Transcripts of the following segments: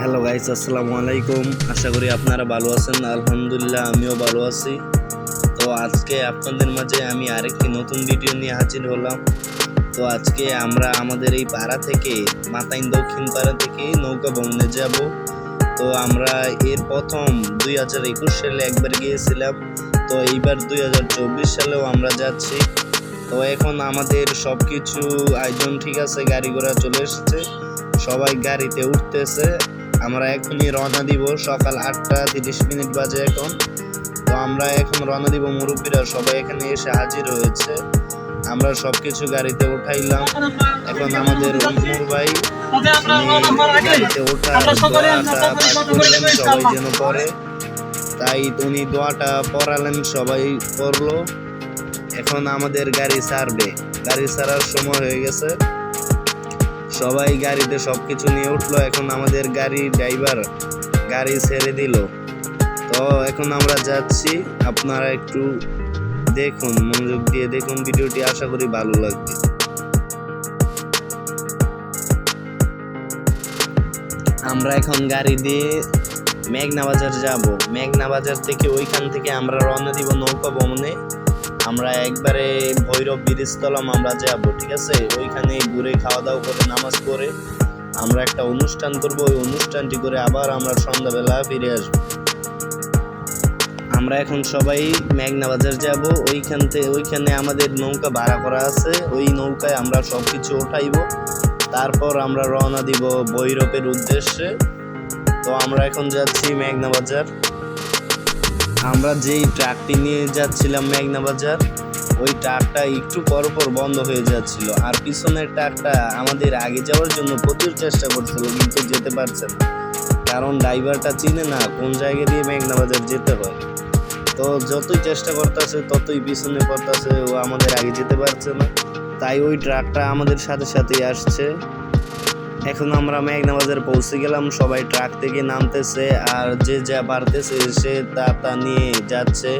Hello guys আসসালামু আলাইকুম। আশা করি আপনারা ভালো আছেন। আলহামদুলিল্লাহ, আমিও ভালো আছি। তো আজকে আপনাদের মাঝে আমি আরেকটি নতুন ভিডিও নিয়ে হাজির হলাম। তো আজকে আমরা আমাদের এই পাড়া থেকে, মাতাইন দক্ষিণ পাড়া থেকে নৌকা ভ্রমণে যাব। তো আমরা এর প্রথম দুই হাজার একুশ সালে একবার গিয়েছিলাম। তো এইবার দুই হাজার চব্বিশ সালেও আমরা যাচ্ছি। তো এখন আমাদের সব কিছু আয়োজন ঠিক আছে, গাড়ি ঘোড়া চলে এসেছে। সবাই গাড়িতে উঠতেছে। আমরা এখনই রওনা দিব সকাল আটটা তিরিশ মিনিট বাজে এখন। তো আমরা এখন রওনা দিব মুরব্বীরা সবাই এখানে এসে হাজির হয়েছে। আমরা সবকিছু গাড়িতে উঠাইলাম। এখন আমাদের উমর ভাই গাড়িতে ওঠা দোয়াটা পাঠ করলেন সবাই যেন করে। তাই উনি দোয়াটা পড়ালেন সবাই পড়ল। এখন আমাদের গাড়ি ছাড়বে গাড়ি ছাড়ার সময় হয়ে গেছে। সবাই গাড়িতে সব কিছু নিয়ে উঠল, এখন আমাদের গাড়ি ড্রাইভার গাড়ি ছেড়ে দিল। তো এখন আমরা যাচ্ছি, আপনারা একটু দেখুন, মনোযোগ দিয়ে দেখুন ভিডিওটি, আশা করি ভালো লাগবে। আমরা এখন গাড়ি দিয়ে মেঘনা বাজার যাব। মেঘনা বাজার থেকে ওইখান থেকে আমরা রওনা দিব নৌকা ভ্রমণে। আমরা একবারে ভৈরব বীরস্থলম আমরা যাব, ঠিক আছে? ওইখানে ঘুরে খাওয়া দাওয়া করে, নামাজ পড়ে আমরা একটা অনুষ্ঠান করব। ওই অনুষ্ঠানটি করে আবার আমরা সন্ধ্যাবেলা ফিরে আসব। আমরা এখন সবাই মেঘনা বাজার যাব। ওইখান থেকে ওইখানে আমাদের নৌকা ভাড়া করা আছে। ওই নৌকায় আমরা সব কিছু উঠাইব তারপর আমরা রওনা দিব ভৈরবের উদ্দেশ্যে। তো আমরা এখন যাচ্ছি মেঘনা বাজার। আমরা যেই ট্রাকটি নিয়ে যাচ্ছিলাম মেঘনা বাজার ওই ট্রাকটা একটু পর পর বন্ধ হয়ে যাচ্ছিল। আর পিছনের ট্রাকটা আমাদের আগে যাওয়ার জন্য প্রচুর চেষ্টা করছিল, কিন্তু যেতে পারছে না। কারণ ড্রাইভারটা চিনে না কোন জায়গা দিয়ে মেঘনা বাজার যেতে হয়। তো যতই চেষ্টা করতেছে, ততই পিছনে পড়তেছে, ও আমাদের আগে যেতে পারছে না। তাই ওই ট্রাকটা আমাদের সাথে সাথেই আসছে। এখন আমরা মেঘনা বাজার পৌঁছে গেলাম। সবাই ট্রাক থেকে নামতেছে আর যে যা বাড়তেছে সে তা তা নিয়ে যাচ্ছে।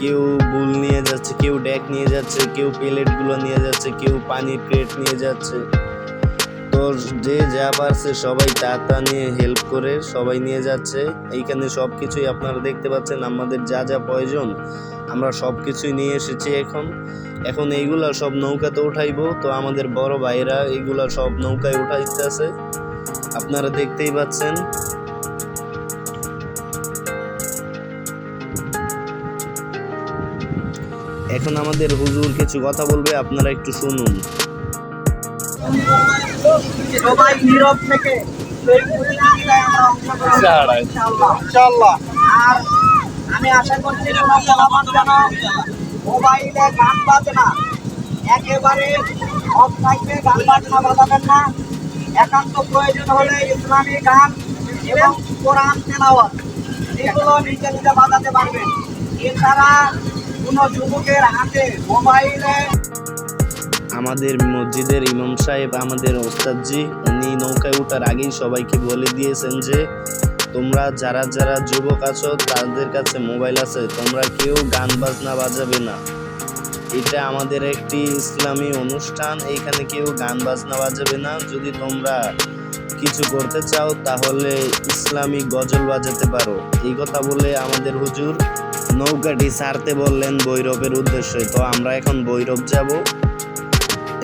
কেউ বুল নিয়ে যাচ্ছে, কেউ ডেক নিয়ে যাচ্ছে, কেউ প্লেটগুলো নিয়ে যাচ্ছে, কেউ পানির প্লেট নিয়ে যাচ্ছে। যে যা পারছে সবাই তা নিয়ে হেল্প করে সবাই নিয়ে যাচ্ছে। এইখানে সব কিছুই আপনারা দেখতে পাচ্ছেন, আমাদের যা যা প্রয়োজন আমরা সব কিছুই নিয়ে এসেছি এখন। এখন এইগুলা সব নৌকাতে উঠাইবো। তো আমাদের বড় ভাইরা এইগুলা সব নৌকায় উঠাইতেছে। আপনারা দেখতেই পাচ্ছেন। এখন আমাদের হুজুর কিছু কথা বলবে, আপনারা একটু শুনুন। সবাই নীরব থেকে সেই প্রতিযোগিতায় আমরা অংশগ্রহণ করব ইনশাআল্লাহ। ইনশাআল্লাহ। আর আমি আশা করছি মোবাইলে গান বাজনা একেবারে অফ থাকবে গান বাজনা বাজাবেন না। একান্ত প্রয়োজন হলে ইসলামী গান এবং কোরআন তেলাওয়াত এগুলো নিজে নিজে বাজাতে পারবেন। এছাড়া কোনো যুবকের হাতে মোবাইলে আমাদের মসজিদের ইমাম সাহেব, আমাদের ওস্তাদজি, উনি নৌকায় ওঠার আগেই সবাইকে বলে দিয়েছেন যে, তোমরা যারা যারা যুবক আছো, তাদের কাছে মোবাইল আছে। তোমরা কেউ গান বাজনা বাজাবে না। এটা আমাদের একটি ইসলামী অনুষ্ঠান। এখানে কেউ গান বাজনা বাজাবে না। যদি তোমরা কিছু করতে চাও, তাহলে ইসলামী গজল বাজাতে পারো। এই কথা বলে আমাদের হুজুর নৌকাটি ছাড়তে বললেন বৈরবের উদ্দেশ্যে। তো আমরা এখন বৈরব যাব।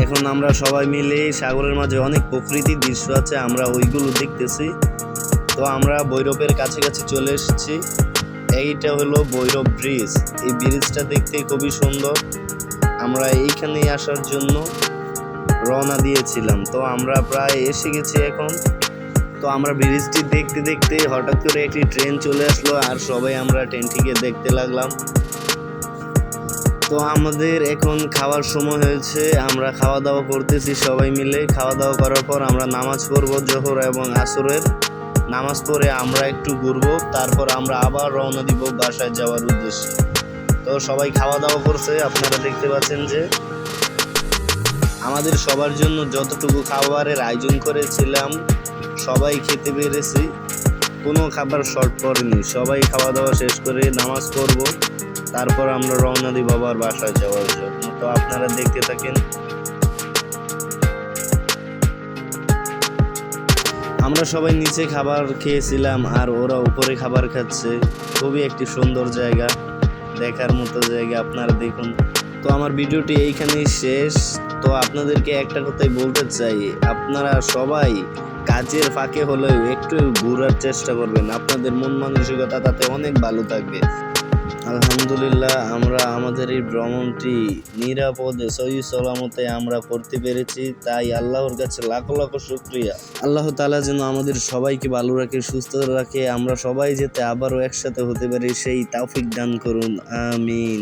এখন আমরা সবাই মিলে সাগরের মাঝে অনেক প্রকৃতির দৃশ্য আছে, আমরা ওইগুলো দেখতেছি। তো আমরা ভৈরবের কাছাকাছি চলে এসেছি। এইটা হলো ভৈরব ব্রিজ। এই ব্রিজটা দেখতে খুবই সুন্দর। আমরা এইখানে আসার জন্য রওনা দিয়েছিলাম। তো আমরা প্রায় এসে গেছি এখন। তো আমরা ব্রিজটি দেখতে দেখতে হঠাৎ করে একটি ট্রেন চলে আসলো আর সবাই আমরা ট্রেনটিকে দেখতে লাগলাম। তো আমাদের এখন খাওয়ার সময় হয়েছে, আমরা খাওয়া দাওয়া করতেছি সবাই মিলে। খাওয়া দাওয়া করার পর আমরা নামাজ পড়ব জোহর এবং আসরের। নামাজ পড়ে আমরা একটু ঘুরবো, তারপর আমরা আবার রওনা দিব বাসায় যাওয়ার উদ্দেশ্যে। তো সবাই খাওয়া দাওয়া করছে, আপনারা দেখতে পাচ্ছেন যে আমাদের সবার জন্য যতটুকু খাবারের আয়োজন করেছিলাম, সবাই খেতে পেরেছি। কোনো খাবার শর্ট পড়েনি, সবাই খাওয়া দাওয়া শেষ করে নামাজ পড়ব। তারপর আমরা রওনা দিব আবার বাসায় যাওয়ার জন্য। তো আপনারা দেখতে থাকেন। আমরা সবাই নিচে খাবার খেয়েছিলাম আর ওরা উপরে খাবার খাচ্ছে। খুবই একটি সুন্দর জায়গা, দেখার মতো জায়গা আপনারা দেখুন। তো আমার ভিডিওটি এইখানেই শেষ। তো আপনাদেরকে একটা কথাই বলতে চাই, আপনারা সবাই কাজের ফাঁকে হলেও একটু ঘোরার চেষ্টা করবেন। আপনাদের মন মানসিকতা তাতে অনেক ভালো থাকবে। আলহামদুলিল্লাহ, আমরা আমাদের এই ভ্রমণটি নিরাপদে, সহি সলামতে আমরা করতে পেরেছি, তাই আল্লাহর কাছে লাখো লাখো শুক্রিয়া। আল্লাহ তালা যেন আমাদের সবাইকে ভালো রাখে, সুস্থ রাখে, আমরা সবাই যেতে আবারও একসাথে হতে পারি, সেই তাফিক দান করুন, আমিন।